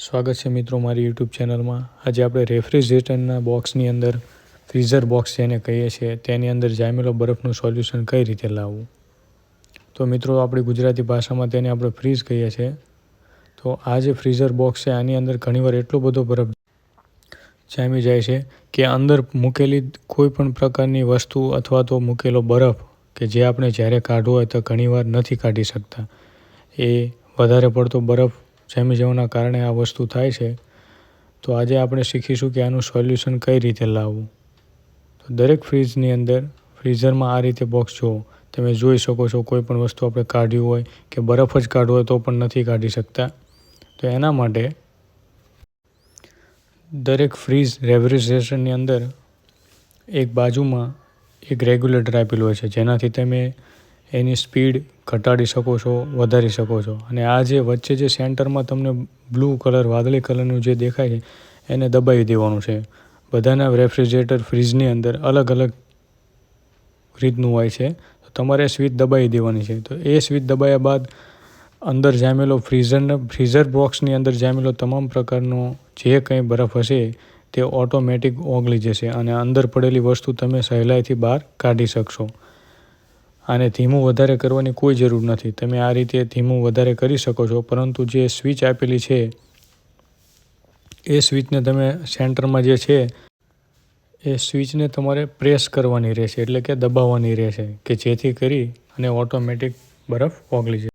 સ્વાગત છે મિત્રો મારી યુટ્યુબ ચેનલમાં. આજે આપણે રેફ્રિજરેટરના બોક્સની અંદર ફ્રીઝર બોક્સ જેને કહીએ છીએ, તેની અંદર જામેલો બરફનું સોલ્યુશન કઈ રીતે લાવવું? તો મિત્રો, આપણી ગુજરાતી ભાષામાં તેને આપણે ફ્રીઝ કહીએ છીએ. તો આ જે ફ્રીઝર બોક્સ છે, આની અંદર ઘણીવાર એટલો બધો બરફ જામી જાય છે કે અંદર મૂકેલી કોઈ પણ પ્રકારની વસ્તુ અથવા તો મૂકેલો બરફ કે જે આપણે જ્યારે કાઢવો હોય તો ઘણીવાર નથી કાઢી શકતા. એ વધારે પડતો બરફ જામી જવાના કારણે આ વસ્તુ થાય છે, તો આજે આપણે શીખીશું કે આનું સોલ્યુશન કઈ રીતે લાવવું. તો દરેક ફ્રીજની અંદર, ફ્રીઝરમાં આ રીતે બોક્સ જુઓ. તમે જોઈ શકો છો કોઈ પણ વસ્તુ આપણે કાઢ્યું હોય કે બરફ જ કાઢવો હોય તો પણ નથી કાઢી શકતા. તો એના માટે દરેક ફ્રીજ રેફ્રિજરેશનની અંદર એક બાજુમાં એક રેગ્યુલેટર આપેલું હોય છે, જેનાથી તમે એની સ્પીડ ઘટાડી શકો છો, વધારી શકો છો. અને આ જે વચ્ચે જે સેન્ટરમાં તમને બ્લુ કલર, વાદળી કલરનું જે દેખાય છે, એને દબાવી દેવાનું છે. બધાના રેફ્રિજરેટર ફ્રીજની અંદર અલગ અલગ રીતનું હોય છે. તો તમારે સ્વિચ દબાવી દેવાની છે. તો એ સ્વિચ દબાવ્યા બાદ અંદર જામેલો ફ્રીઝરને ફ્રીઝર બોક્સની અંદર જામેલો તમામ પ્રકારનો જે કંઈ બરફ હશે, તે ઓટોમેટિક ઓગળી જશે અને અંદર પડેલી વસ્તુ તમે સહેલાઈથી બહાર કાઢી શકશો. આને ધીમું વધારે કરવાની કોઈ જરૂર નથી. તમે આ રીતે ધીમું વધારે કરી શકો છો, પરંતુ જે સ્વિચ આપેલી છે, એ સ્વિચને તમે સેન્ટરમાં જે છે, એ સ્વિચને તમારે પ્રેસ કરવાની રહેશે, એટલે કે દબાવવાની રહેશે, કે જેથી કરી અને ઓટોમેટિક બરફ ઓગળી જાય